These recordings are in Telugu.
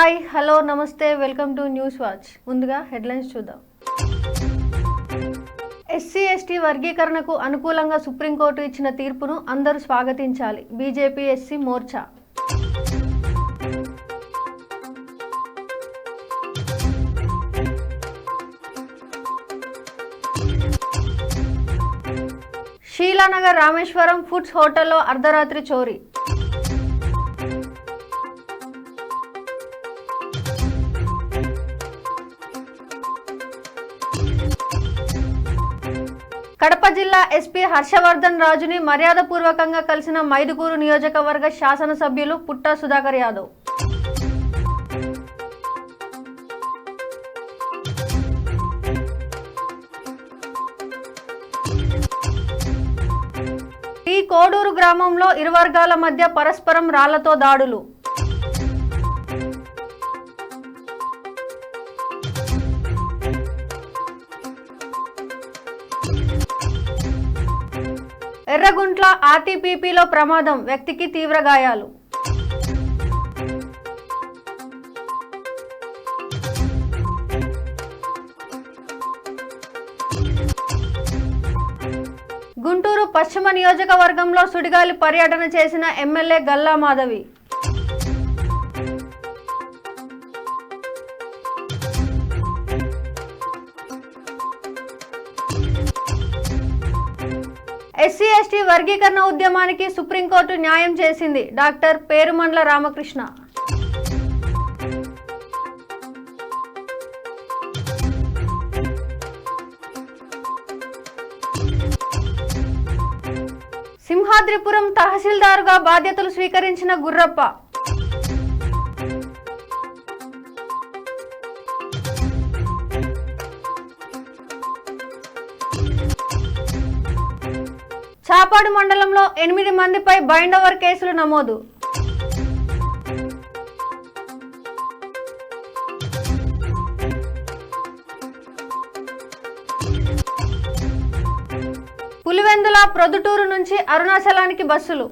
Hi hello namaste welcome to news watch. ముందుగా హెడ్లైన్స్ చూద్దాం. ఎస్సీ ఎస్టీ వర్గీకరణకు అనుకూలంగా సుప్రీంకోర్టు ఇచ్చిన తీర్పును అందరూ స్వాగతించాలి. BJP SC Morcha. Sheelanagar Rameswaram foods హోటల్లో అర్ధరాత్రి చోరీ. కడప జిల్లా ఎస్పీ హర్షవర్ధన్ రాజుని మర్యాదపూర్వకంగా కలిసిన మైదుగూరు నియోజకవర్గ శాసనసభ్యులు పుట్టా సుధాకర్ యాదవ్. ఈ కోడూరు గ్రామంలో ఇరు వర్గాల మధ్య పరస్పరం రాళ్ళతో దాడులు. ఎర్రగుంట్ల ఆర్టీపీపీలో ప్రమాదం. వ్యక్తికి తీవ్ర గాయాలు. గుంటూరు పశ్చిమ నియోజకవర్గంలో సుడిగాలి పర్యటన చేసిన ఎమ్మెల్యే గల్లా మాధవి. వర్గీకరణ ఉద్యమానికి సుప్రీంకోర్టు న్యాయం చేసింది. డాక్టర్ పేరుమండ్ల రామకృష్ణ. సింహాద్రిపురం తహసీల్దారుగా బాధ్యతలు స్వీకరించిన గుర్రప్ప. చాపాడు మండలంలో ఎనిమిది మందిపై బైండ్ ఓవర్ కేసులు నమోదు. పులివెందుల ప్రొద్దుటూరు నుంచి అరుణాచలానికి బస్సులు.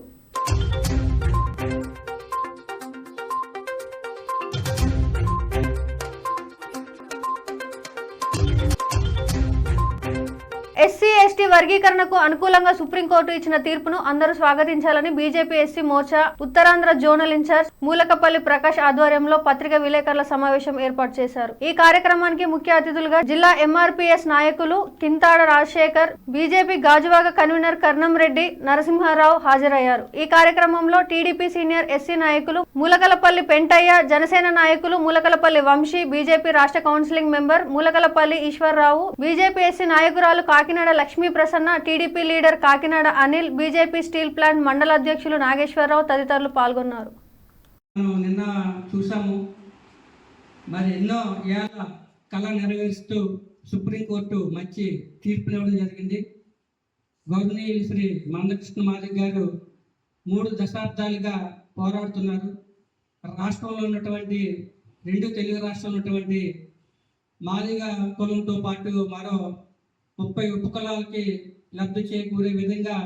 ఎస్సీ ఎస్టీ వర్గీకరణకు అనుకూలంగా సుప్రీంకోర్టు ఇచ్చిన తీర్పును అందరూ స్వాగతించాలని BJP SC Morcha Uttarandhra zonal in charge Mulakapalli Prakash ఆధ్వర్యంలో పత్రిక విలేకరుల సమావేశం ఏర్పాటు చేశారు. ఈ కార్యక్రమానికి ముఖ్య అతిథులుగా జిల్లా ఎంఆర్పీఎస్ నాయకులు కింతాడ రాజశేఖర్ బీజేపీ గాజువాక కన్వీనర్ కర్ణం రెడ్డి నరసింహారావు హాజరయ్యారు. ఈ కార్యక్రమంలో టీడీపీ సీనియర్ ఎస్సీ నాయకులు మూలకలపల్లి పెంటయ్య జనసేన నాయకులు మూలకలపల్లి వంశీ బీజేపీ రాష్ట్ర counselling member Mulakalapalli Eswararao BJP SC నాయకురాలు Kakinada Lakshmi Prasanna TDP leader Kakinada Anil BJP steel plant మండల అధ్యక్షులు నాగేశ్వరరావు తదితరులు పాల్గొన్నారు. నిన్న చూసాము మరి ఎన్నో ఏళ్ళ కళ నెరవేరుస్తూ సుప్రీంకోర్టు మంచి తీర్పు ఇవ్వడం జరిగింది. గౌరవనీయులు శ్రీ మందకృష్ణ మాదిక్ గారు మూడు దశాబ్దాలుగా పోరాడుతున్నారు. రాష్ట్రంలో ఉన్నటువంటి రెండు తెలుగు రాష్ట్రాలు ఉన్నటువంటి మాదిగ కులంతో పాటు మరో ముప్పై ఉపకులాలకి లబ్ధి చేకూరే విధంగా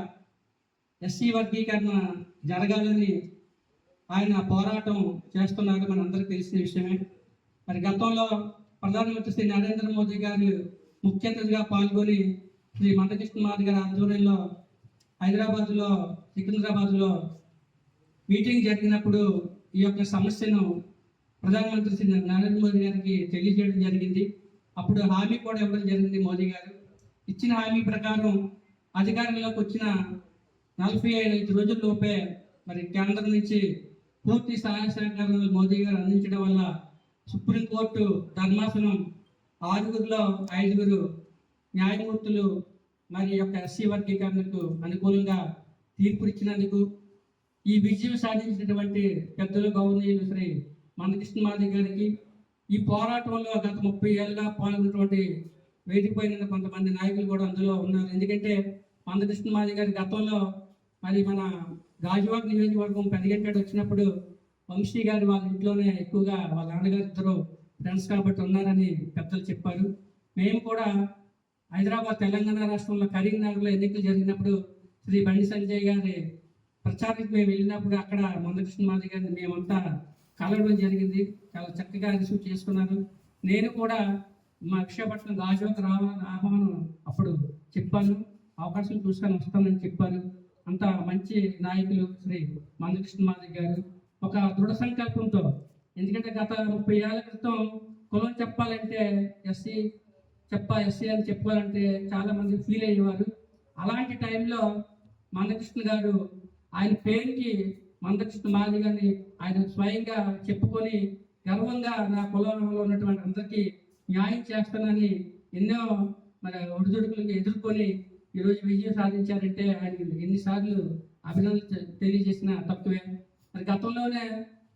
ఎస్సీ వర్గీకరణ జరగాలని ఆయన పోరాటం చేస్తున్నారు మనందరికీ తెలిసిన విషయమే. మరి గతంలో ప్రధానమంత్రి శ్రీ నరేంద్ర మోదీ గారు ముఖ్య అతిథిగా పాల్గొని శ్రీ మందకృష్ణ మాది గారి ఆధ్వర్యంలో హైదరాబాద్లో సికింద్రాబాద్లో మీటింగ్ జరిగినప్పుడు ఈ యొక్క సమస్యను ప్రధానమంత్రి శ్రీ నరేంద్ర మోదీ గారికి తెలియజేయడం జరిగింది. అప్పుడు హామీ కూడా ఇవ్వడం జరిగింది మోదీ గారు. ఇచ్చిన హామీ ప్రకారం అధికారంలోకి వచ్చిన నలభై ఐదు రోజుల్లోపే మరి కేంద్రం నుంచి పూర్తి సహాయ సహకారాలు మోదీ గారు అందించడం వల్ల సుప్రీంకోర్టు ధర్మాసనం ఆరుగురిలో ఐదుగురు న్యాయమూర్తులు మరి యొక్క ఎస్సీ వర్గీకరణకు అనుకూలంగా తీర్పు ఇచ్చినందుకు ఈ విజయం సాధించినటువంటి పెద్దలు గౌరవనీయులు శ్రీ మందకృష్ణ మాది గారికి ఈ పోరాటంలో గత ముప్పై ఏళ్ళుగా పాల్గొన్నటువంటి వేదికపైన కొంతమంది నాయకులు కూడా అందులో ఉన్నారు. ఎందుకంటే మందకృష్ణ మాది గారి గతంలో మరి మన గాజువాక్ నియోజకవర్గం పెద్దగంటాడు వచ్చినప్పుడు వంశీ గారు వాళ్ళ ఇంట్లోనే ఎక్కువగా వాళ్ళ నాన్నగారు ఇద్దరు ఫ్రెండ్స్ కాబట్టి ఉన్నారని పెద్దలు చెప్పారు. మేము కూడా హైదరాబాద్ తెలంగాణ రాష్ట్రంలో కరీంనగర్లో ఎన్నికలు జరిగినప్పుడు శ్రీ బండి సంజయ్ గారి ప్రచారానికి మేము వెళ్ళినప్పుడు అక్కడ మందకృష్ణ మాది గారిని మేమంతా కలవడం జరిగింది. చాలా చక్కగా రిసీవ్ చేసుకున్నారు. నేను కూడా మా అక్షయపట్నం గాజువాక రావాలని ఆహ్వానం అప్పుడు చెప్పాను. అవకాశం చూసుకొని వస్తానని చెప్పారు. అంత మంచి నాయకులు శ్రీ మందకృష్ణ మాధవ్ గారు. ఒక దృఢ సంకల్పంతో ఎందుకంటే గత ముప్పై ఏళ్ళ క్రితం కులం చెప్పాలంటే ఎస్సీ చెప్ప ఎస్సీ అని చెప్పాలంటే చాలామంది ఫీల్ అయ్యేవారు. అలాంటి టైంలో మందకృష్ణ గారు ఆయన పేరుకి మందకృష్ణ మాది గారిని ఆయన స్వయంగా చెప్పుకొని గర్వంగా నా కులంలో ఉన్నటువంటి అందరికీ న్యాయం చేస్తానని ఎన్నో మరి ఒడిదుడుకులను ఎదుర్కొని ఈరోజు విజయం సాధించారంటే ఆయనకి ఎన్నిసార్లు అభినందనలు తెలియజేసిన తక్కువే మరి గతంలోనే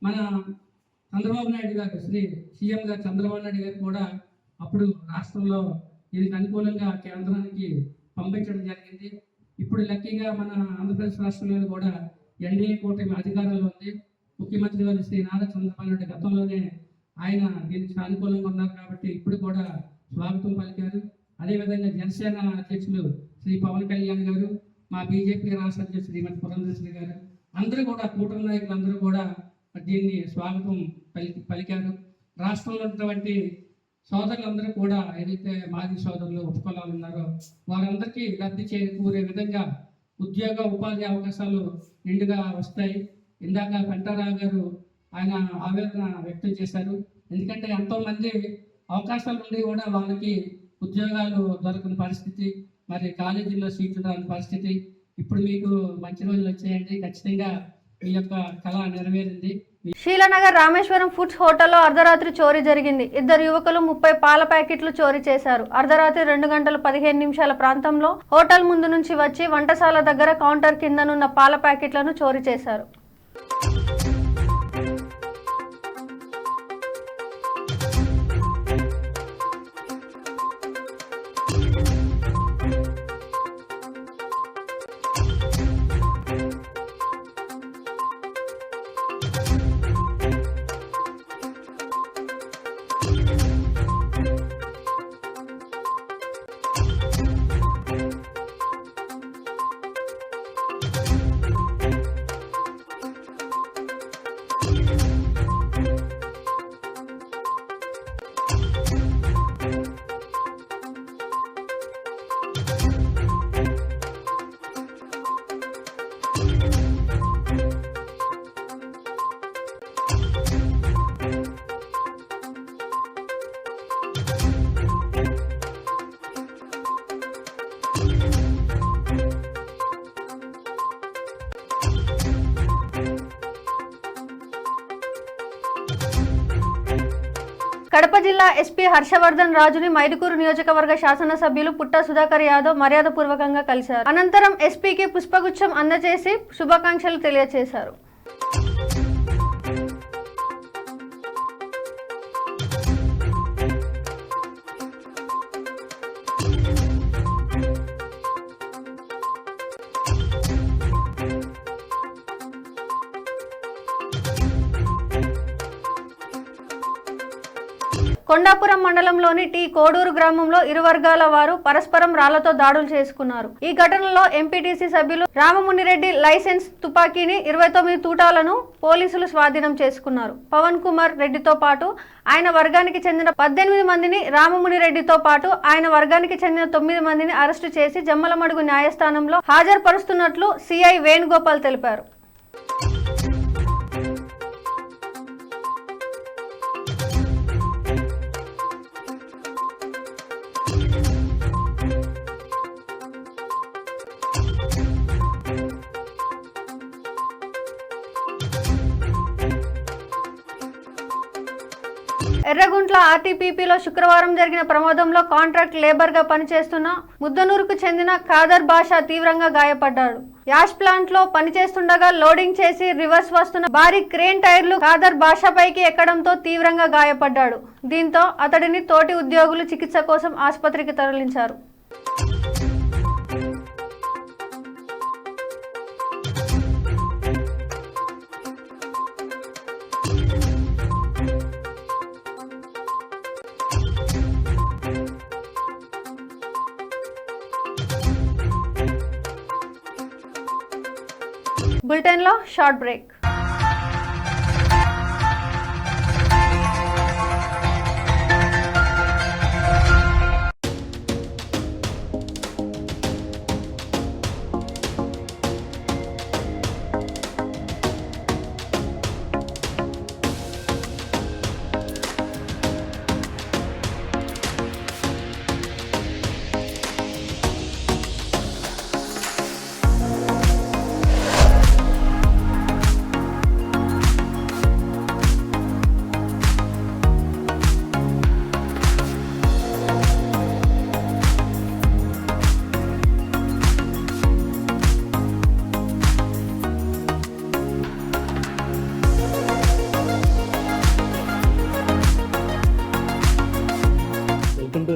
మన చంద్రబాబు నాయుడు గారు శ్రీ సీఎం గారు చంద్రబాబు నాయుడు గారు కూడా అప్పుడు రాష్ట్రంలో దీనికి అనుకూలంగా కేంద్రానికి పంపించడం జరిగింది. ఇప్పుడు లక్కీగా మన ఆంధ్రప్రదేశ్ రాష్ట్రంలో కూడా ఎన్డీఏ కూటమి అధికారంలో ఉంది. ముఖ్యమంత్రి గారు శ్రీ నారా చంద్రబాబు నాయుడు గతంలోనే ఆయన దీనికి అనుకూలంగా ఉన్నారు కాబట్టి ఇప్పుడు కూడా స్వాగతం పలికారు. అదేవిధంగా జనసేన అధ్యక్షులు శ్రీ పవన్ కళ్యాణ్ గారు మా బీజేపీ రాష్ట్ర అధ్యక్షుడు శ్రీమతి పురంధేశ్వరి గారు అందరూ కూడా కూటమి నాయకులు అందరూ కూడా దీన్ని స్వాగతం పలికి పలికారు. రాష్ట్రంలో ఉన్నటువంటి సోదరులందరూ కూడా ఏదైతే మాజీ సోదరులు ఉపకులాలు ఉన్నారో వారందరికీ లబ్ధి చేకూరే విధంగా ఉద్యోగ ఉపాధి అవకాశాలు నిండుగా వస్తాయి. ఇందాక పెంటారావు గారు ఆయన ఆవేదన వ్యక్తం చేశారు. ఎందుకంటే ఎంతోమంది అవకాశాలు ఉండి కూడా వాళ్ళకి ఉద్యోగాలు దొరకని పరిస్థితి మరి కాలేజీల్లో సీట్లు రాని పరిస్థితి. ఇప్పుడు మీకు మంచి రోజులు వచ్చాయండి. ఖచ్చితంగా మీ యొక్క కళ నెరవేరింది. శీలనగర్ రామేశ్వరం ఫుడ్స్ హోటల్లో అర్ధరాత్రి చోరీ జరిగింది. ఇద్దరు యువకులు ముప్పై పాల ప్యాకెట్లు చోరీ చేశారు. అర్ధరాత్రి రెండు గంటల పదిహేను నిమిషాల ప్రాంతంలో హోటల్ ముందు నుంచి వచ్చి వంటశాల దగ్గర కౌంటర్ కిందనున్న పాల ప్యాకెట్లను చోరీ చేశారు. కడప జిల్లా ఎస్పీ హర్షవర్ధన్ రాజుని మైదుకూరు నియోజకవర్గ శాసనసభ్యులు పుట్ట సుధాకర్ యాదవ్ మర్యాదపూర్వకంగా కలిశారు. అనంతరం ఎస్పీకి పుష్పగుచ్చం అందజేసి శుభాకాంక్షలు తెలియజేశారు కొండాపురం మండలంలోని టీ కోడూరు గ్రామంలో ఇరు వర్గాల వారు పరస్పరం రాళ్ళతో దాడులు చేసుకున్నారు. ఈ ఘటనలో ఎంపీటీసీ సభ్యులు రామమునిరెడ్డి లైసెన్స్ తుపాకీని ఇరవై తొమ్మిది తూటాలను పోలీసులు స్వాధీనం చేసుకున్నారు. పవన్ కుమార్ రెడ్డితో పాటు ఆయన వర్గానికి చెందిన పద్దెనిమిది మందిని రామమునిరెడ్డితో పాటు ఆయన వర్గానికి చెందిన తొమ్మిది మందిని అరెస్టు చేసి జమ్మలమడుగు న్యాయస్థానంలో హాజరుపరుస్తున్నట్లు సిఐ వేణుగోపాల్ తెలిపారు. ఎర్రగుంట్ల ఆర్టీపీపీలో శుక్రవారం జరిగిన ప్రమాదంలో కాంట్రాక్ట్ లేబర్గా పనిచేస్తున్న ముద్దనూరుకు చెందిన ఖాదర్ బాషా తీవ్రంగా గాయపడ్డాడు. యాష్ ప్లాంట్లో పనిచేస్తుండగా లోడింగ్ చేసి రివర్స్ వస్తున్న భారీ క్రేన్ టైర్లు ఖాదర్ బాషాపైకి ఎక్కడంతో తీవ్రంగా గాయపడ్డాడు. దీంతో అతడిని తోటి ఉద్యోగులు చికిత్స కోసం ఆసుపత్రికి తరలించారు. short break.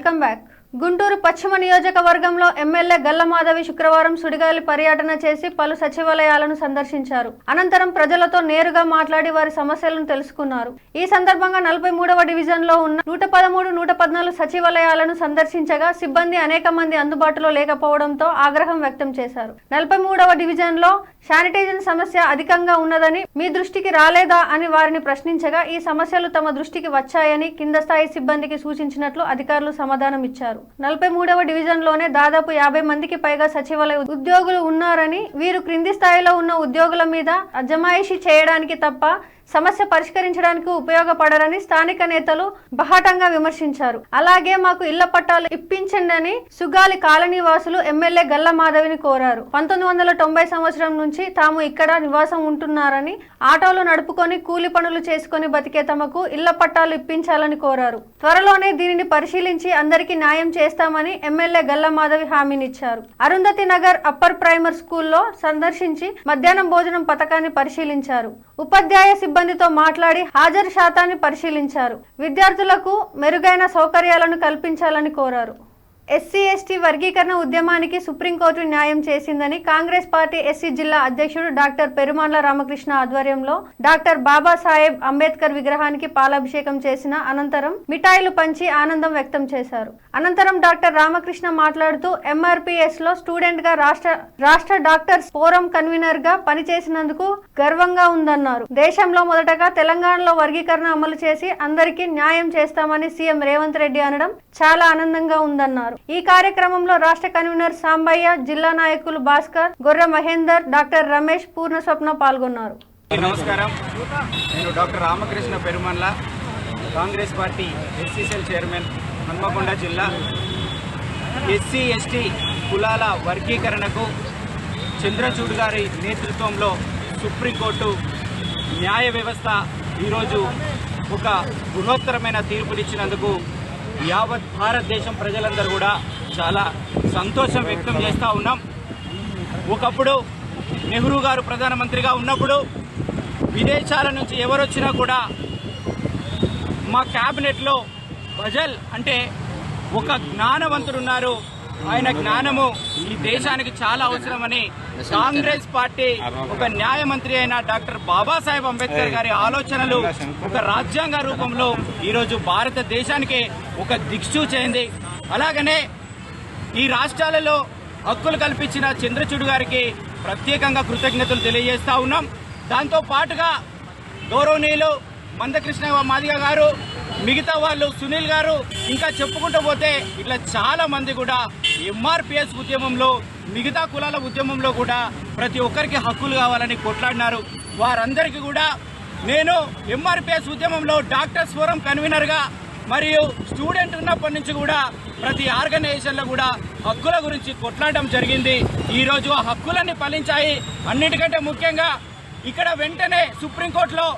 Welcome back Guntur పశ్చిమ నియోజకవర్గంలో ఎమ్మెల్యే గల్లమాధవి శుక్రవారం సుడిగాలి పర్యటన చేసి పలు సచివాలయాలను సందర్శించారు. అనంతరం ప్రజలతో నేరుగా మాట్లాడి వారి సమస్యలను తెలుసుకున్నారు. ఈ సందర్భంగా నలభై మూడవ డివిజన్లో ఉన్న నూట పదమూడు నూట పద్నాలుగు సచివాలయాలను సందర్శించగా సిబ్బంది అనేక మంది అందుబాటులో లేకపోవడంతో ఆగ్రహం వ్యక్తం చేశారు. నలభై మూడవ డివిజన్లో శానిటైజేషన్ సమస్య అధికంగా ఉన్నదని మీ దృష్టికి రాలేదా అని వారిని ప్రశ్నించగా ఈ సమస్యలు తమ దృష్టికి వచ్చాయని కింద స్థాయి సిబ్బందికి సూచించినట్లు అధికారులు సమాధానం ఇచ్చారు నలభై మూడవ డివిజన్లోనే దాదాపు యాభై మందికి పైగా సచివాలయ ఉద్యోగులు ఉన్నారని వీరు క్రింది స్థాయిలో ఉన్న ఉద్యోగుల మీద అజమాయిషీ చేయడానికి తప్ప సమస్య పరిష్కరించడానికి ఉపయోగపడరని స్థానిక నేతలు బహాటంగా విమర్శించారు. అలాగే మాకు ఇళ్ళ పట్టాలు ఇప్పించండి అని సుగాలి కాలనీ వాసులు ఎమ్మెల్యే గల్ల మాధవిని కోరారు. పంతొమ్మిది వందల తొంభై సంవత్సరం నుంచి తాము ఇక్కడ నివాసం ఉంటున్నారని ఆటోలు నడుపుకొని కూలి పనులు చేసుకొని బతికే తమకు ఇళ్ళ పట్టాలు ఇప్పించాలని కోరారు. త్వరలోనే దీనిని పరిశీలించి అందరికీ న్యాయం చేస్తామని ఎమ్మెల్యే గల్ల మాధవి హామీనిచ్చారు. అరుంధతి నగర్ అప్పర్ ప్రైమర్ స్కూల్లో సందర్శించి మధ్యాహ్నం భోజనం పథకాన్ని పరిశీలించారు. ఉపాధ్యాయ సిబ్బందితో మాట్లాడి హాజరు శాతాన్ని పరిశీలించారు. విద్యార్థులకు మెరుగైన సౌకర్యాలను కల్పించాలని కోరారు. ఎస్సీ ఎస్టీ వర్గీకరణ ఉద్యమానికి సుప్రీంకోర్టు న్యాయం చేసిందని కాంగ్రెస్ పార్టీ ఎస్సీ జిల్లా అధ్యక్షుడు డాక్టర్ పెరుమాండ్ల రామకృష్ణ ఆధ్వర్యంలో డాక్టర్ బాబాసాహెబ్ అంబేద్కర్ విగ్రహానికి పాలాభిషేకం చేసిన అనంతరం మిఠాయిలు పంచి ఆనందం వ్యక్తం చేశారు. అనంతరం డాక్టర్ రామకృష్ణ మాట్లాడుతూ ఎంఆర్పిఎస్లో స్టూడెంట్గా రాష్ట్ర రాష్ట్ర డాక్టర్స్ ఫోరం కన్వీనర్గా పనిచేసినందుకు గర్వంగా ఉందన్నారు. దేశంలో మొదటగా తెలంగాణలో వర్గీకరణ అమలు చేసి అందరికీ న్యాయం చేస్తామని సీఎం రేవంత్ రెడ్డి అనడం చాలా ఆనందంగా ఉందన్నారు. ఈ కార్యక్రమంలో రాష్ట్ర కన్వీనర్ సాంబయ్య జిల్లా నాయకులు భాస్కర్ గొర్రె మహేందర్ డాక్టర్ రమేష్ పూర్ణ స్వప్న పాల్గొన్నారు. నమస్కారం. నేను doctor Ramakrishna Perumalla Congress party SCCL chairman Hanamkonda జిల్లా. ఎస్సీ ఎస్టీ కులాల వర్గీకరణకు చంద్రచూడ్ గారి నేతృత్వంలో సుప్రీంకోర్టు న్యాయ వ్యవస్థ ఈరోజు ఒక గుణోత్తరమైన తీర్పునిచ్చినందుకు యావత్ భారతదేశం ప్రజలందరూ కూడా చాలా సంతోషం వ్యక్తం చేస్తూ ఉన్నాం. ఒకప్పుడు నెహ్రూ గారు ప్రధానమంత్రిగా ఉన్నప్పుడు విదేశాల నుంచి ఎవరొచ్చినా కూడా మా క్యాబినెట్లో బజల్ అంటే ఒక జ్ఞానవంతుడున్నారు. ఆయన జ్ఞానము ఈ దేశానికి చాలా అవసరమని కాంగ్రెస్ పార్టీ ఒక న్యాయమంత్రి అయిన డాక్టర్ బాబాసాహెబ్ అంబేద్కర్ గారి ఆలోచనలు ఒక రాజ్యాంగ రూపంలో ఈరోజు భారతదేశానికి ఒక దిక్సూచైంది అలాగనే ఈ రాష్ట్రాలలో హక్కులు కల్పించిన చంద్రచూడు గారికి ప్రత్యేకంగా కృతజ్ఞతలు తెలియజేస్తా ఉన్నాం. దాంతో పాటుగా గౌరవనీయులు మందకృష్ణ మాదిగ గారు మిగతా వాళ్ళు సునీల్ గారు ఇంకా చెప్పుకుంటూ పోతే ఇట్లా చాలా మంది కూడా ఎంఆర్పిఎస్ ఉద్యమంలో మిగతా కులాల ఉద్యమంలో కూడా ప్రతి ఒక్కరికి హక్కులు కావాలని కొట్లాడినారు. వారందరికీ కూడా నేను ఎంఆర్పిఎస్ ఉద్యమంలో డాక్టర్స్ ఫోరం కన్వీనర్గా మరియు స్టూడెంట్ ఉన్నప్పటి నుంచి కూడా ప్రతి ఆర్గనైజేషన్లో కూడా హక్కుల గురించి కొట్లాడడం జరిగింది. ఈరోజు ఆ హక్కులన్నీ ఫలించాయి. అన్నిటికంటే ముఖ్యంగా ఇక్కడ వెంటనే సుప్రీంకోర్టులో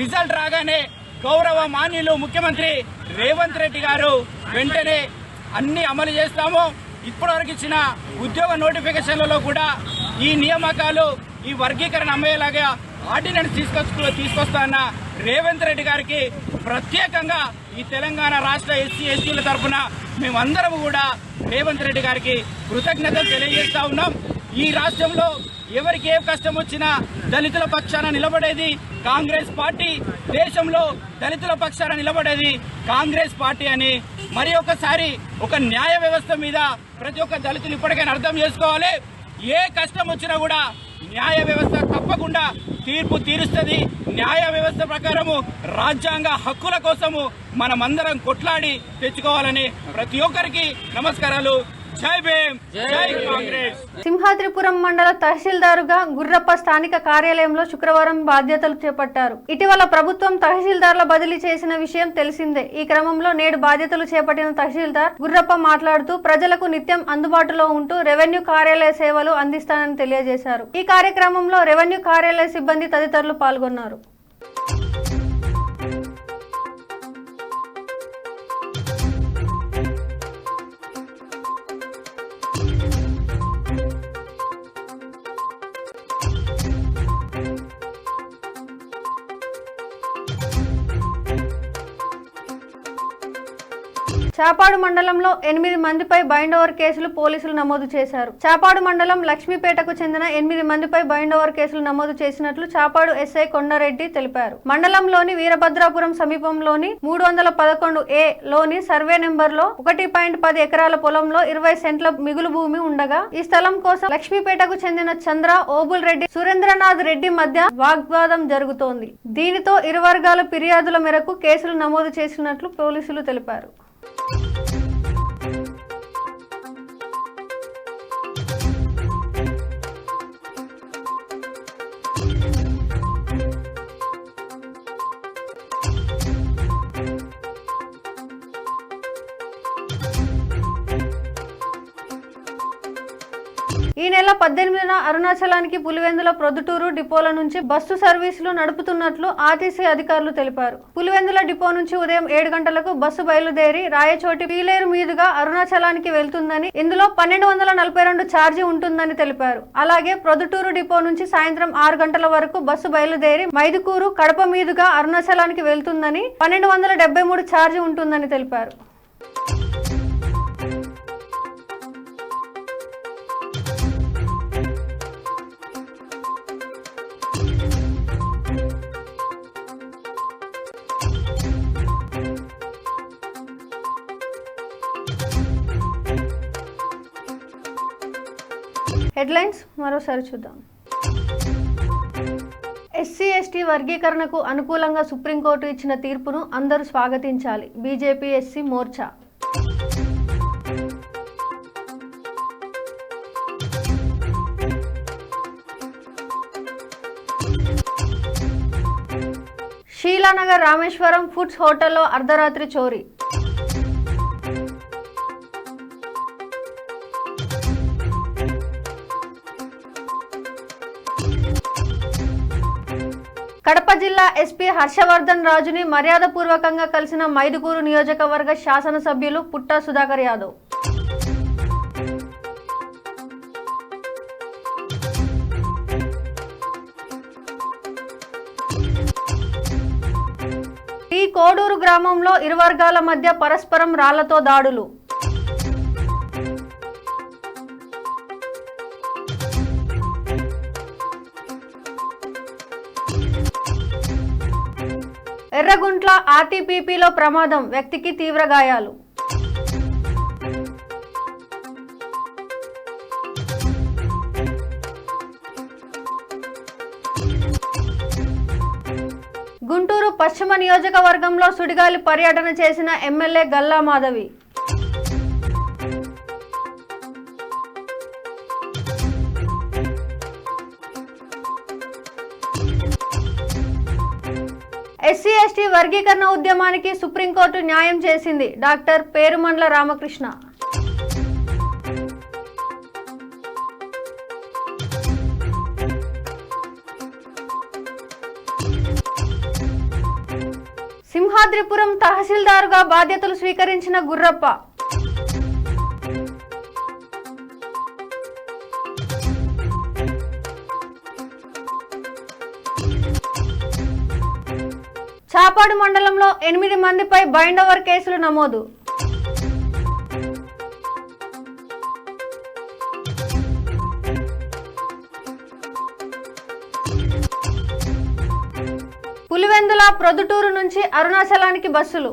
రిజల్ట్ రాగానే గౌరవ మాన్యులు ముఖ్యమంత్రి రేవంత్ రెడ్డి గారు వెంటనే అన్ని అమలు చేస్తాము. ఇప్పటివరకు ఇచ్చిన ఉద్యోగ నోటిఫికేషన్లలో కూడా ఈ నియామకాలు ఈ వర్గీకరణ అమ్మేలాగా ఆర్డినెన్స్ తీసుకొచ్చు తీసుకొస్తాన్న రేవంత్ రెడ్డి గారికి ప్రత్యేకంగా ఈ తెలంగాణ రాష్ట్ర ఎస్సీ ఎస్టీల తరఫున మేమందరం కూడా రేవంత్ రెడ్డి గారికి కృతజ్ఞతలు తెలియజేస్తా ఉన్నాం. ఈ రాష్ట్రంలో ఎవరికి ఏ కష్టం వచ్చినా దళితుల పక్షాన నిలబడేది కాంగ్రెస్ పార్టీ. దేశంలో దళితుల పక్షాన నిలబడేది కాంగ్రెస్ పార్టీ అని మరి ఒకసారి ఒక న్యాయ వ్యవస్థ మీద ప్రతి ఒక్క దళితులు ఇప్పటికైనా అర్థం చేసుకోవాలి. ఏ కష్టం వచ్చినా కూడా న్యాయ వ్యవస్థ తప్పకుండా తీర్పు తీరుస్తుంది. న్యాయ వ్యవస్థ ప్రకారము రాజ్యాంగ హక్కుల కోసము మనమందరం కొట్లాడి తెచ్చుకోవాలని ప్రతి ఒక్కరికి నమస్కారాలు. సింహాద్రిపురం మండల తహసీల్దారుగా గుర్రప్ప స్థానిక కార్యాలయంలో శుక్రవారం బాధ్యతలు చేపట్టారు. ఇటీవల ప్రభుత్వం తహసీల్దార్ల బదిలీ చేసిన విషయం తెలిసిందే. ఈ క్రమంలో నేడు బాధ్యతలు చేపట్టిన తహసీల్దార్ గుర్రప్ప మాట్లాడుతూ ప్రజలకు నిత్యం అందుబాటులో ఉంటూ రెవెన్యూ కార్యాలయ సేవలు అందిస్తానని తెలియజేశారు. ఈ కార్యక్రమంలో రెవెన్యూ కార్యాలయ సిబ్బంది తదితరులు పాల్గొన్నారు. చాపాడు మండలంలో ఎనిమిది మందిపై బైండ్ ఓవర్ కేసులు పోలీసులు నమోదు చేశారు. చాపాడు మండలం లక్ష్మీపేటకు చెందిన ఎనిమిది మందిపై బైండ్ ఓవర్ కేసులు నమోదు చేసినట్లు చాపాడు ఎస్ఐ కొండారెడ్డి తెలిపారు. మండలంలోని వీరభద్రాపురం సమీపంలోని మూడు వందల పదకొండు ఏ లోని సర్వే నెంబర్లో ఒకటి పాయింట్ పది ఎకరాల పొలంలో ఇరవై సెంట్ల మిగులు భూమి ఉండగా ఈ స్థలం కోసం లక్ష్మీపేటకు చెందిన చంద్ర ఓబుల్ రెడ్డి సురేంద్రనాథ్ రెడ్డి మధ్య వాగ్వాదం జరుగుతోంది. దీనితో ఇరు వర్గాల ఫిర్యాదుల మేరకు కేసులు నమోదు చేసినట్లు పోలీసులు తెలిపారు. Thank you. పద్దెనిమిదిన అరుణాచలానికి పులివెందుల ప్రొద్దుటూరు డిపోల నుంచి బస్సు సర్వీసులు నడుపుతున్నట్లు ఆర్టీసీ అధికారులు తెలిపారు. పులివెందుల డిపో నుంచి ఉదయం ఏడు గంటలకు బస్సు బయలుదేరి రాయచోటి పీలేరు మీదుగా అరుణాచలానికి వెళ్తుందని ఇందులో పన్నెండు వందల నలభై రెండు ఛార్జీ ఉంటుందని తెలిపారు. అలాగే ప్రొద్దుటూరు డిపో నుంచి సాయంత్రం ఆరు గంటల వరకు బస్సు బయలుదేరి మైదుకూరు కడప మీదుగా అరుణాచలానికి వెళ్తుందని పన్నెండు వందల డెబ్బై మూడు ఛార్జీ ఉంటుందని తెలిపారు. హెడ్లైన్స్ మరోసారి చూద్దాం. ఎస్సీ ఎస్టీ వర్గీకరణకు అనుకూలంగా సుప్రీంకోర్టు ఇచ్చిన తీర్పును అందరూ స్వాగతించాలి. BJP SC Morcha. Sheelanagar Rameswaram foods హోటల్లో అర్ధరాత్రి చోరీ. కడప జిల్లా ఎస్పీ హర్షవర్ధన్ రాజుని మర్యాదపూర్వకంగా కలిసిన మైదుగూరు నియోజకవర్గ శాసనసభ్యులు పుట్టా సుధాకర్ యాదవ్. ఈ కోడూరు గ్రామంలో ఇరు వర్గాల మధ్య పరస్పరం రాళ్ళతో దాడులు. ఎర్రగుంట్ల ఆర్టీపీపీలో ప్రమాదం. వ్యక్తికి తీవ్ర గాయాలు. గుంటూరు పశ్చిమ నియోజకవర్గంలో సుడిగాలి పర్యటన చేసిన MLA Galla Madhavi. SC ST వర్గీకరణ ఉద్యమానికి సుప్రీంకోర్టు న్యాయం చేసింది డాక్టర్ పేరుమండ్ల రామకృష్ణ. సింహాద్రిపురం తహసీల్దారుగా బాధ్యతలు స్వీకరించిన గుర్రప్ప. చాపాడు మండలంలో ఎనిమిది మందిపై బైండ్ ఓవర్ కేసులు నమోదు. పులివెందుల ప్రొద్దుటూరు నుంచి అరుణాచలానికి బస్సులు.